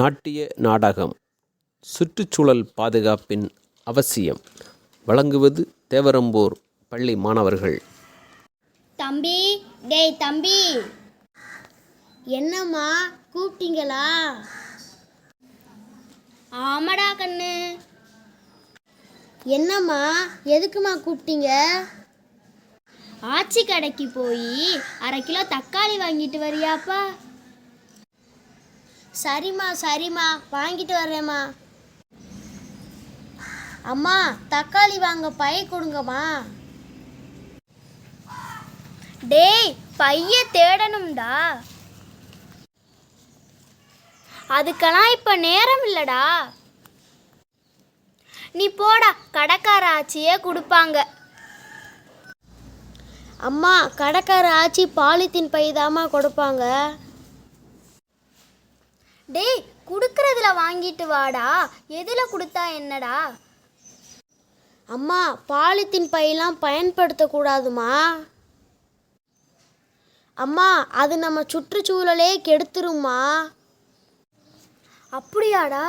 நாட்டிய நாடகம் சுற்றுச்சூழல் பாதுகாப்பின் அவசியம். வழங்குவது தேவரம்பூர் பள்ளி மாணவர்கள். தம்பி டேய் தம்பி. என்னம்மா கூப்பிட்டீங்களா? ஆமாடா கண்ணு. என்னம்மா எதுக்குமா கூப்பிட்டீங்க? ஆச்சி கடைக்கு போய் அரை கிலோ தக்காளி வாங்கிட்டு வரியாப்பா. சரிம்மா சரிம்மா. வாங்கிட்டு வர்றேம்மா. அம்மா தக்காளி வாங்க பை கொடுங்கம்மா. டேய் பைய தேடணும்டா. அதுக்கெல்லாம் இப்ப நேரம் இல்லடா. நீ போடா கடைக்கார ஆச்சியே கொடுப்பாங்க. அம்மா கடைக்கார ஆச்சி பாலித்தீன் பை தாம்மா கொடுப்பாங்க. டேய் குடுக்கறதுல வாங்கிட்டு வாடா. எதுல கொடுத்தா என்னடா? அம்மா பாலித்தீன் பையெல்லாம் பயன்படுத்தக்கூடாதுமா. அம்மா அது நம்ம சுற்றுச்சூழலே கெடுத்துருமா அப்படியாடா?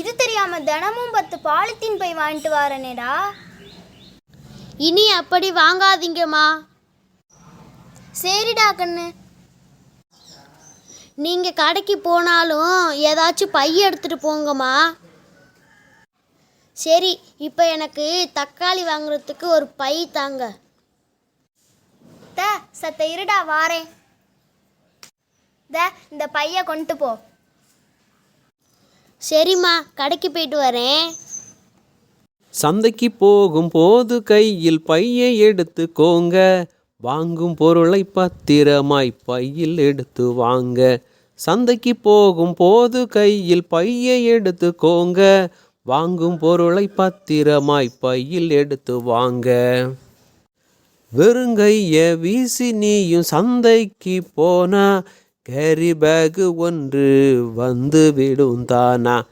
இது தெரியாம தினமும் பத்து பாலித்தீன் பை வாங்கிட்டு வரனேடா. இனி அப்படி வாங்காதீங்கம்மா. சரிடா கண்ணு. நீங்க கடைக்கு போனாலும் ஏதாச்சும் பை எடுத்துட்டு போங்கம்மா. சரி இப்போ எனக்கு தக்காளி வாங்குறதுக்கு ஒரு பை தாங்க. த சத்த இருடா வாரேன். த இந்த பைய கொண்டு போ. சரிம்மா கடைக்கு போயிட்டு வரேன். சந்தைக்கு போகும் போது கையில் பையை எடுத்துக்கோங்க வாங்கும் பொருளை பத்திரமாய் பையில் எடுத்து வாங்க. சந்தைக்கு போகும் போது கையில் பையை எடுத்துக்கோங்க வாங்கும் பொருளை பத்திரமாய் பையில் எடுத்து வாங்க. வெறுங்கைய வீசி நீயும் சந்தைக்கு போனா. கேரி பேகு ஒன்று வந்து விடும் தானா.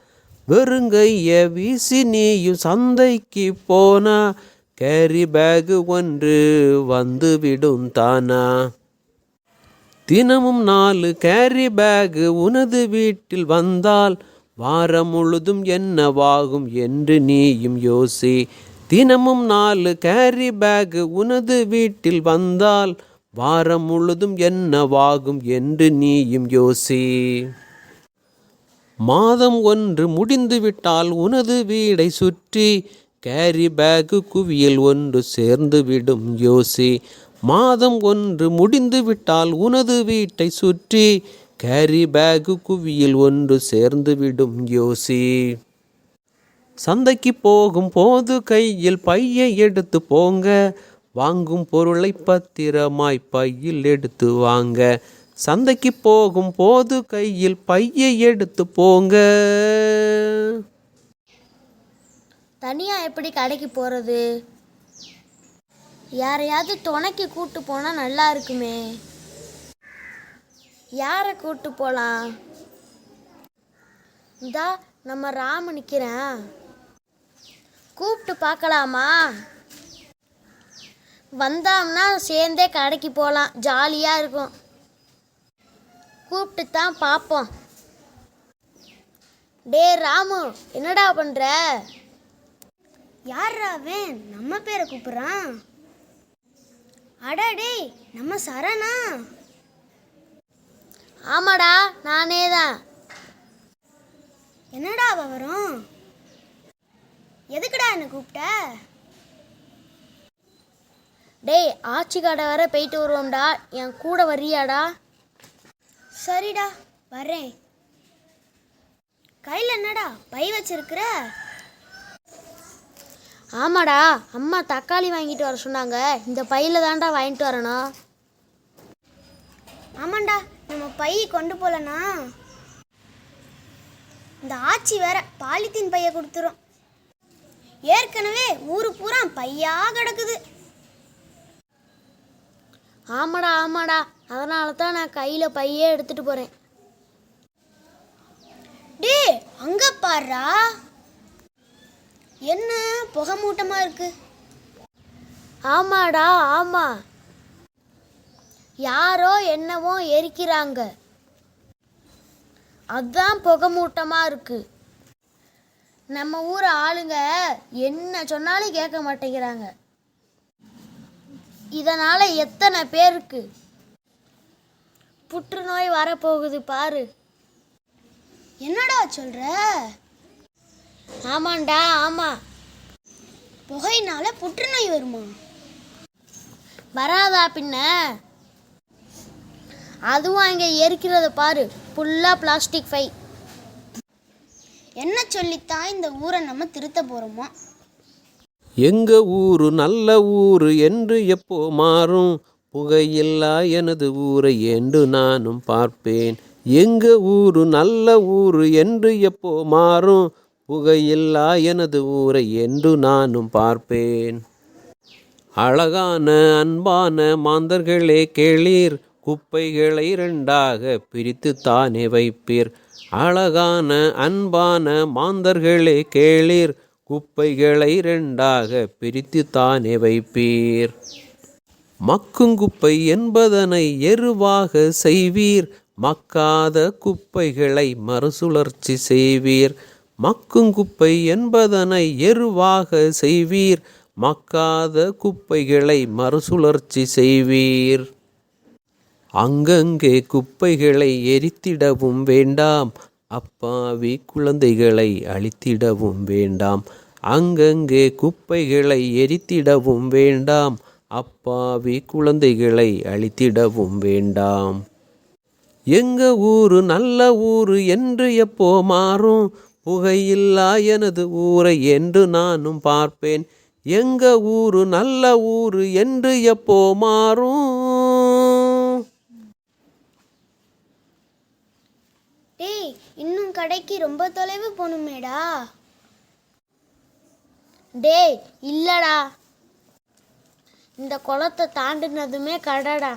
வெறுங்கைய வீசி நீயும் சந்தைக்கு போனா. கேரி பேகு ஒன்று வந்து விடும் தானா? தினமும் நாலு கேரி பேகு உனது வீட்டில் வந்தால் வாரம் முழுதும் என்னவாகும் என்று நீயும் யோசி. தினமும் நாலு கேரி பேகு உனது வீட்டில் வந்தால் வாரம் முழுதும் என்னவாகும் என்று நீயும் யோசி. மாதம் ஒன்று முடிந்துவிட்டால் உனது வீடை சுற்றி கேரி பேகு குவியல் ஒன்று சேர்ந்து விடும் யோசி. மாதம் ஒன்று முடிந்துவிட்டால் உனது வீட்டை சுற்றி. கேரி பேகு குவியல் ஒன்று சேர்ந்து விடும் யோசி. சந்தைக்கு போகும் போது கையில் பையை எடுத்து போங்க. வாங்கும் பொருளை பத்திரமாய் பையில் எடுத்து வாங்க. சந்தைக்கு போகும் போது கையில் பையை எடுத்து போங்க. தனியாக எப்படி கடைக்கு போகிறது யாரையாவது துணைக்கு கூட்டு போனால் நல்லா இருக்குமே. யாரை கூட்டு போகலாம் இந்தா நம்ம ராமு நிற்கிறேன் கூப்பிட்டு பார்க்கலாமா? வந்தாம்னா சேர்ந்தே கடைக்கு போகலாம் ஜாலியாக இருக்கும். கூப்பிட்டு தான் பார்ப்போம். டே ராமு என்னடா பண்ணுற யார்ரா அவன்? நம்ம பேரை கூப்பிட்றான். அடா டேய் நம்ம சரணா ஆமாடா நானே தான் என்னடா அவ வரும்? எதுக்குடா என்ன கூப்பிட்ட? டேய் ஆச்சி கடை வர போயிட்டு வருவோம்டா என் கூட வரியாடா சரிடா வரேன் கையில் என்னடா பை வச்சிருக்கிற? ஆமாடா அம்மா தக்காளி வாங்கிட்டு வர சொன்னாங்க. இந்த பையில தான்டா வாங்கிட்டு வரணும். ஆமாண்டா நம்ம பை கொண்டு போலனா இந்த ஆச்சி வேற பாலித்தீன் பைய கொடுத்துரும். ஏற்கனவே ஊரு பூரா பையா கிடக்குது. ஆமாடா ஆமாடா. அதனால தான் நான் கையில் பையே எடுத்துட்டு போகிறேன் டே அங்க பாருடா. என்ன புகை மூட்டமாக இருக்கு? ஆமாடா ஆமா. யாரோ என்னவோ எரிக்கிறாங்க. அதுதான் புகை மூட்டமாக இருக்கு. நம்ம ஊர் ஆளுங்க என்ன சொன்னாலும் கேட்க மாட்டேங்கிறாங்க. இதனால் எத்தனை பேருக்கு புற்றுநோய் வரப்போகுது பாரு. என்னடா சொல்கிற ஆமாண்டா ஆமாம் புகையினால புற்றுநோய் வருமா? வராதா பின்ன? அதுவும் அங்கே எரிக்கிறத பாரு. ஃபுல்லாக பிளாஸ்டிக் ஃபை என்ன சொல்லித்தான் இந்த ஊரை நம்ம திருத்த போகிறோமா எங்க ஊரு நல்ல ஊரு என்று எப்போ மாறும்? புகையில்லா எனது ஊரை என்று நானும் பார்ப்பேன். எங்க ஊரு நல்ல ஊரு என்று எப்போ மாறும்? புகையில்லா எனது ஊரை என்று நானும் பார்ப்பேன். அழகான அன்பான மாந்தர்களே கேளீர். குப்பைகளை இரண்டாக பிரித்து தானே வைப்பீர். அழகான அன்பான மாந்தர்களே கேளீர். குப்பைகளை இரண்டாக பிரித்து தானே வைப்பீர். மக்குங்குப்பை என்பதனை எருவாக செய்வீர். மக்காத குப்பைகளை மறுசுழற்சி செய்வீர். மக்குங்குப்பை என்பதனை எருவாக செய்வீர் மக்காத குப்பைகளை மறுசுழற்சி செய்வீர். அங்கங்கே குப்பைகளை எரித்திடவும் வேண்டாம் அப்பாவி குழந்தைகளை அழித்திடவும் வேண்டாம். அங்கங்கே குப்பைகளை எரித்திடவும் வேண்டாம் அப்பாவி குழந்தைகளை அழித்திடவும் வேண்டாம். எங்க ஊரு நல்ல ஊரு என்று எப்போ மாறும்? புகையில்லா எனது ஊரை என்று நானும் பார்ப்பேன். எங்க ஊரு நல்ல ஊரு என்று எப்போ மாறும்? டேய் இன்னும் கடைக்கு ரொம்ப தொலைவு போகணுமேடா டேய் இல்லடா. இந்த குளத்தை தாண்டினதுமே கடடா.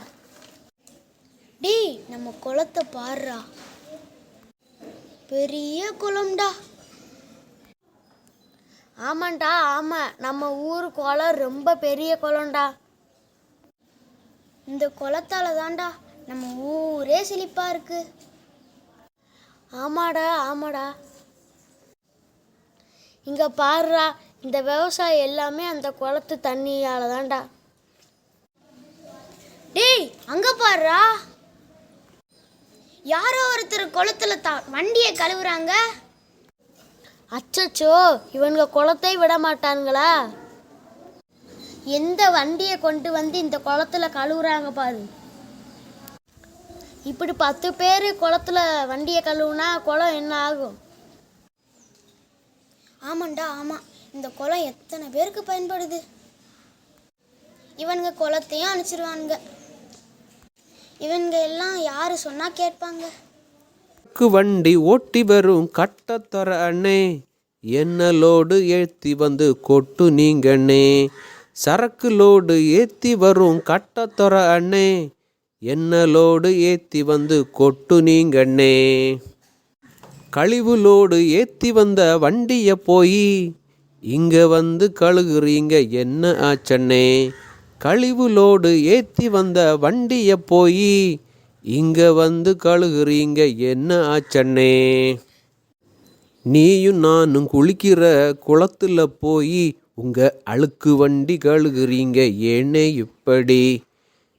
டேய் நம்ம குளத்தை பாடுறா பெரிய குளம்டா. ஆமாண்டா ஆமாம் நம்ம ஊர் குளம் ரொம்ப பெரிய குளம்டா. இந்த குளத்தால தான்டா நம்ம ஊரே செழிப்பா இருக்கு. ஆமாடா ஆமாடா. இங்க பாருடா இந்த விவசாயம் எல்லாமே அந்த குளத்து தண்ணியால தான்டா டேய் அங்க பாருடா. யாரோ ஒருத்தர் குளத்துல தா வண்டியை கழுவுறாங்க. அச்சச்சோ இவனுங்க குளத்தை விட மாட்டானுங்களா? எந்த வண்டியை கொண்டு வந்து இந்த குளத்துல கழுவுறாங்க பாரு. இப்படி பத்து பேர் குளத்துல வண்டியை கழுவுனா குளம் என்ன ஆகும்? ஆமாண்டா ஆமாம் இந்த குளம் எத்தனை பேருக்கு பயன்படுது? இவனுங்க குளத்தையும் அனுப்பிச்சிருவானுங்க இவங்க எல்லாம் யாரு சொன்னா கேட்பாங்க? க்கு வண்டி ஓட்டி வரும் கட்டத்தர அண்ணே என்ன லோடு ஏத்தி வந்து கொட்டு நீங்கண்ணே. சரக்கு லோடு ஏத்தி வரும் கட்டத்தொர அண்ணே என்ன லோடு ஏத்தி வந்து கொட்டு நீங்கண்ணே. கழிவு லோடு ஏத்தி வந்த வண்டியை போய் இங்க வந்து கழுகுறீங்க என்ன ஆச்சண்ணே? கழிவுலோடு ஏற்றி ஏத்தி வந்த வண்டிய போய் இங்க வந்து கழுகுறீங்க என்ன ஆச்சண்ணே? நீயும் நானும் குளிக்கிற குளத்துல போய் உங்க அழுக்கு வண்டி கழுகுறீங்க ஏனே இப்படி?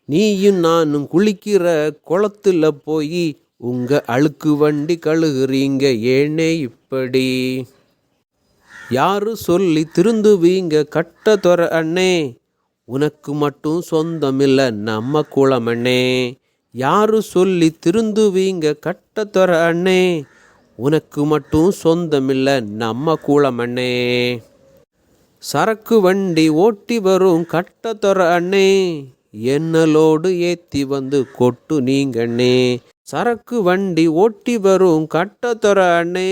நீயும் நானும் குளிக்கிற குளத்துல போய் உங்க அழுக்கு வண்டி கழுகுறீங்க ஏனே இப்படி? யாரு சொல்லி திருந்துவீங்க கட்ட துற அண்ணே உனக்கு மட்டும் சொந்தமில்ல நம்ம குளமண்ணே யாரு சொல்லி திருந்துவீங்க கட்ட அண்ணே? உனக்கு மட்டும் சொந்தமில்ல நம்ம குளமண்ணே சரக்கு வண்டி ஓட்டி வரும் கட்ட தொர அண்ணே. என்னலோடு ஏத்தி வந்து கொட்டு நீங்கண்ணே சரக்கு வண்டி ஓட்டி வரும் கட்ட அண்ணே.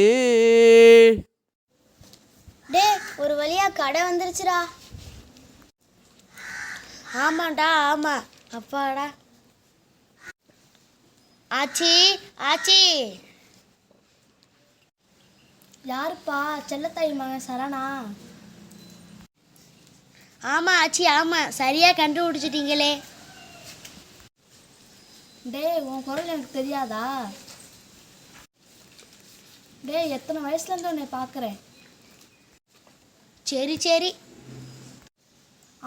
டே ஒரு வழியா கடை வந்துருச்சுடா. ஆமாண்டா ஆமா. அப்பாடா. ஆச்சி ஆச்சி. யாருப்பா? செல்லத்தாய் மகன் சரணா ஆமா ஆச்சி ஆமா. சரியா கண்டுபிடிச்சிட்டீங்களே. டேய் உன் குரல் எனக்கு தெரியாதா? டேய் எத்தனை வயசுலேருந்து உன்னை பார்க்குறேன் சரி சரி.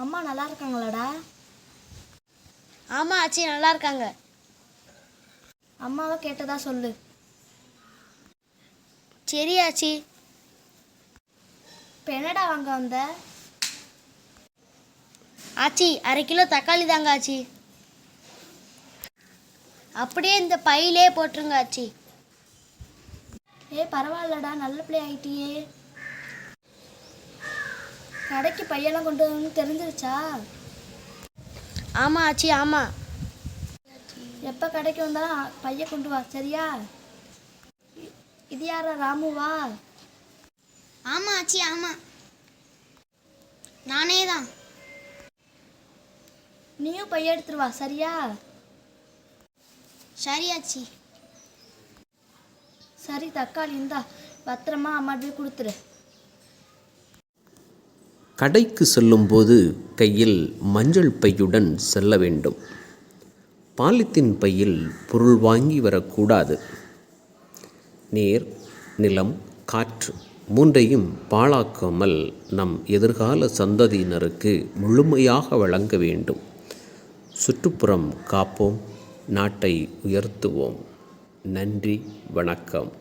அம்மா நல்லா இருக்காங்களாடா? ஆமாம் ஆச்சி நல்லா இருக்காங்க. அம்மாவை கேட்டதா சொல்லு. சரி ஆச்சி. இப்போ என்னடா வாங்க வந்த? ஆச்சி அரை கிலோ தக்காளி தாங்க ஆச்சி. அப்படியே இந்த பையிலே போட்டுருங்க ஆச்சி. ஏய் பரவாயில்லடா நல்ல பிள்ளை ஆயிட்டியே. கடைக்கு பையெல்லாம் கொண்டு வந்து தெரிஞ்சிருச்சா? ஆமாம் ஆச்சி ஆமாம் எப்போ கடைக்கு வந்தாலும் அ- பைய கொண்டு வா சரியா? இது யாரா ராமுவா? ஆமாம் ஆச்சி ஆமாம் நானே தான். நீயும் பைய எடுத்துட்டு வா சரியா? சரி ஆச்சி. சரி தக்காளி இந்தா பத்திரமா அம்மா போய் கொடுத்துரு. கடைக்கு செல்லும்போது கையில் மஞ்சள் பையுடன் செல்ல வேண்டும். பாலித்தீன் பையில் பொருள் வாங்கி வரக்கூடாது. நீர் நிலம் காற்று மூன்றையும் பாழாக்காமல் நம் எதிர்கால சந்ததியினருக்கு முழுமையாக வழங்க வேண்டும். சுற்றுப்புறம் காப்போம் நாட்டை உயர்த்துவோம். நன்றி வணக்கம்.